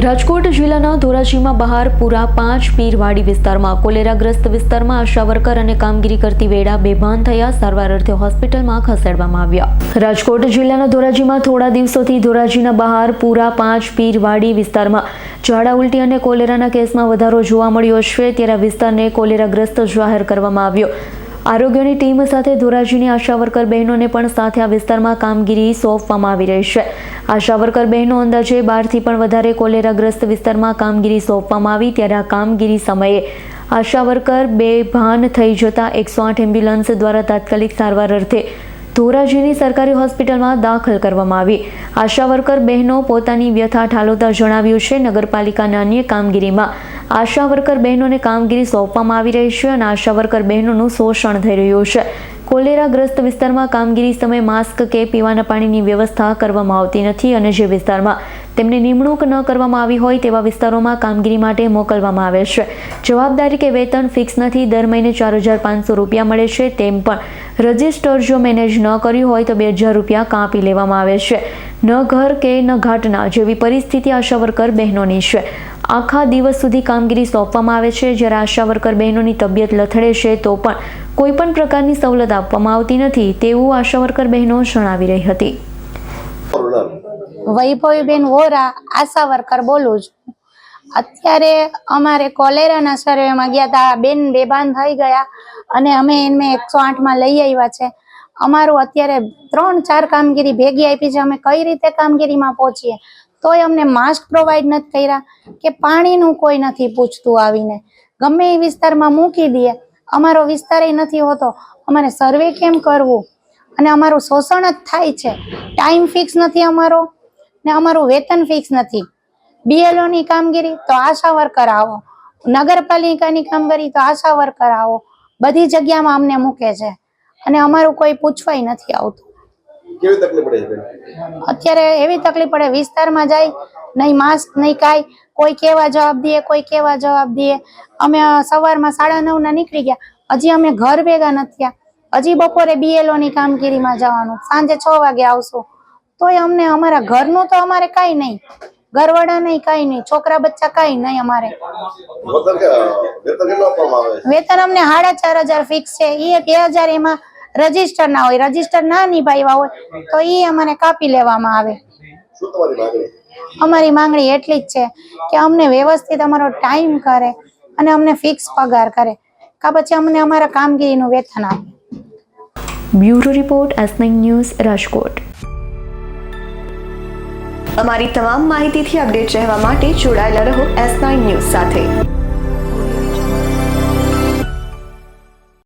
રાજકોટ જિલ્લાના ધોરાજીમાં બહાર પૂરા પાંચ પીરવાડી વિસ્તારમાં કોલેરાગ્રસ્ત વિસ્તારમાં આશા વર્કર અને કામગીરી કરતી વેળા બેભાન થયા. સારવાર અર્થે હોસ્પિટલમાં ખસેડવામાં આવ્યા. રાજકોટ જિલ્લાના ધોરાજીમાં થોડા દિવસોથી ધોરાજીના બહાર પૂરા પાંચ પીરવાડી વિસ્તારમાં ઝાડા ઉલટી અને કોલેરાના કેસમાં વધારો જોવા મળ્યો છે. ત્યારે વિસ્તારને કોલેરાગ્રસ્ત જાહેર કરવામાં આવ્યો. આરોગ્યની ટીમ સાથે ધોરાજીની આશા વર્કર બહેનોને પણ સાથે આ વિસ્તારમાં કામગીરી સોંપવામાં આવી રહી છે. આશા વર્કર બહેનો અંદાજે બારથી પણ વધારે કોલેરાગ્રસ્ત વિસ્તારમાં કામગીરી સોંપવામાં આવી ત્યારે આ કામગીરી સમયે આશા વર્કર બેભાન થઈ જતાં એકસો આઠ એમ્બ્યુલન્સ દ્વારા તાત્કાલિક સારવાર અર્થે ધોરાજીની સરકારી હોસ્પિટલમાં દાખલ કરવામાં આવી. આશા વર્કર બહેનો પોતાની વ્યથા ઠાલવતા જણાવ્યું છે. નગરપાલિકાના અન્ય કામગીરીમાં આશા વર્કર બહેનોને કામગીરી સોંપવામાં આવી રહી છે અને આશા વર્કર બહેનોનું શોષણ થઈ રહ્યું છે. કોલેરાગ્રસ્ત વિસ્તારમાં કામગીરી સમયે માસ્ક કે પીવાના પાણીની વ્યવસ્થા કરવામાં આવતી નથી અને જે વિસ્તારમાં તેમને નિમણૂક ન કરવામાં આવી હોય તેવા વિસ્તારોમાં કામગીરી માટે મોકલવામાં આવે છે. જવાબદારી કે વેતન ફિક્સ નથી, દર મહિને ચાર હજાર પાંચસો રૂપિયા મળે છે તેમ પણ રજિસ્ટર જો મેનેજ ન કર્યું હોય તો બે હજાર રૂપિયા કાપી લેવામાં આવે છે. ન ઘર કે ન ઘાટના જેવી પરિસ્થિતિ આશા વર્કર બહેનોની છે. આખા દિવસ સુધી કામગીરી સોંપવામાં આવે છે. જ્યારે આશા વર્કર બહેનોની તબિયત લથડે છે, તો પણ કોઈ પણ પ્રકારની સવલત આપવામાં આવતી નથી તેવું આશા વર્કર બહેનો જણાવી રહી હતી. વૈભવીબેન વોરા, આશા વર્કર બોલું છું. અત્યારે અમારે કોલેરાના સર્વેમાં ગયા હતા બેન બેભાન થઈ ગયા અને અમે એને એકસો આઠમાં લઈ આવ્યા છે. અમારું અત્યારે ત્રણ ચાર કામગીરી ભેગી આપી છે. અમે કઈ રીતે કામગીરીમાં પહોંચીએ? તોય અમને માસ્ક પ્રોવાઈડ નથી કર્યા કે પાણીનું કોઈ નથી પૂછતું આવીને. ગમે એ વિસ્તારમાં મૂકી દઈએ અમારો વિસ્તાર એ નથી હોતો. અમારે સર્વે કેમ કરવું? અને અમારું શોષણ જ થાય છે. ટાઈમ ફિક્સ નથી અમારો ને અમારું વેતન ફિક્સ નથી. બીએલઓની કામગીરી તો આશા વર્કર આવો. નગરપાલિકાની કામગીરી તો આશા વર્કર આવો. બધી જગ્યામાં અમને મૂકે છે. અને અમારું કોઈ પૂછવાય નથી આવતું. કેવી તકલીફ પડે છે? અત્યારે એવી તકલીફ પડે વિસ્તારમાં જાય નહીં માસ્ક નહીં કાંઈ કોઈ કેવા જવાબ દે કોઈ કેવા જવાબ દે. અમે સવારમાં સાડા નવના નીકળી ગયા. હજી અમે ઘર ભેગા નથી થયા. હજી બપોરે બીએલઓ ની કામગીરીમાં જવાનું. સાંજે છ વાગે આવશું. તોય અમને અમારા ઘરનું તો અમારે કાંઈ નહીં. ઘરવાળા નહીં કાંઈ નહીં. છોકરા બચ્ચા કાંઈ નહીં અમારે. વેતન અમને સાડા ચાર હજાર ફિક્સ છે. એ બે હજાર એમાં રજિસ્ટર ના હોય રજિસ્ટર ના નિભાવ્યા હોય તો એ અમારે કાપી લેવામાં આવે. શું તમારી માંગણી? અમારી માંગણી એટલી જ છે કે અમને વ્યવસ્થિત અમારો ટાઈમ કરે અને અમને ફિક્સ પગાર કરે. કા પછી અમને અમારા કામગીરીનું વેતન આપે. Bureau report S news Rajkot. અમારી તમામ માહિતીથી અપડેટ રહેવા માટે જોડાયેલા રહો એસ ન્યૂઝ સાથે.